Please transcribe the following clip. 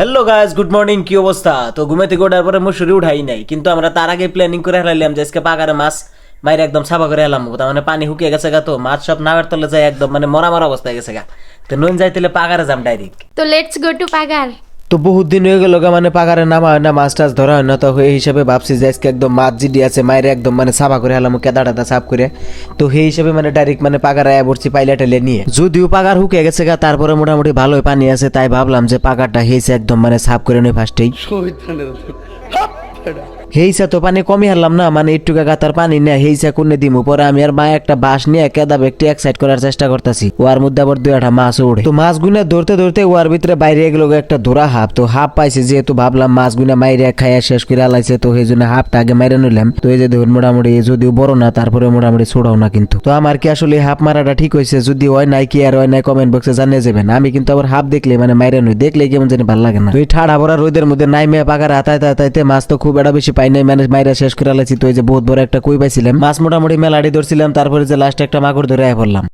Hello guys good morning কি অবস্থা? তো থেকে ওঠার পরে মুসুরি উঠাই নাই, কিন্তু আমরা তার আগে প্ল্যানিং করে হেলাইলাম যে আজকে পাকারে মাছ বাইরে একদম সাফা করে এলাম। তার মানে পানি হুকিয়ে গেছে গা তো, মাছ সব নামের তলে যায় একদম মানে মরা মরা অবস্থায় গেছে গা। তো নুন যাইতেলে পাকারে যাম ডাইরেক্ট তো লেটস গো টু পাগার। তো বহুত দিন হয়ে গেল মানে পাগারে নামা হয় না, মাছ টাছ ধরা হয় না, তো এই হিসাবে ভাবছি যে আজকে একদম মাছ জিডি আছে মায়ের একদম মানে সাফা করে হেলাম, কেদা টেদা সাফ করে। তো সেই হিসাবে মানে ডাইরেক্ট মানে পাগার আয়া পড়ছি পাইলে টেলে নিয়ে। যদিও পাগার হুকে গেছে গা, তারপরে মোটামুটি ভালোই পানি আছে, তাই ভাবলাম যে পাগারটা হেসে একদম মানে সাফ করে নেই ফার্স্টেই হেইসা তো পানি কমই হারলাম না মানে একটু গাতার পানি নেই হেইসা কোনে দিমু? পরে আমি আর একটা বাঁশ নিয়ে কেদা করার চেষ্টা করতেছি। ওয়ার মধ্যে আবার দুই একটা মাছ উড়ে। তো মাছ গুনা ধরতে ধরতে ওয়ার ভিতরে বাইরে গেল একটা ধরা হাফ তো হাফ পাইছে যেহেতু ভাবলাম মাছ গুনা মাইরে খাইয়া শেষ করে আলাইছে, তো সেই জন্য হাফটা আগে মাইরে নিলাম। তো এই যে দেখুন মোটামুটি যদিও বড় না, তারপরে মোটামুটি ছোড়াও না কিন্তু। তো আমার কি আসলে হাফ মারাটা ঠিক হয়েছে? যদি হয় নাই কি আর হয় নাই কমেন্ট বক্সে জানিয়ে যাবেন। আমি কিন্তু আবার হাফ দেখলে মানে মাইরে নই, দেখলে কেমন জানি ভালো লাগে না। তো এই ঠাড়া ভরা রোদের মধ্যে নাইমে পাকার হাতাইতে হাতাইতে মাছ তো খুব একটা বেশি পাই নাই মানে মাইরা শেষ করে আলাইছি। তো এই যে বহুত বড় একটা কই পাইছিলাম, মাছ মোটামুটি মেলাড়ি ধরছিলাম, তারপরে যে লাস্টে একটা মাগুর ধরে আয় পড়লাম।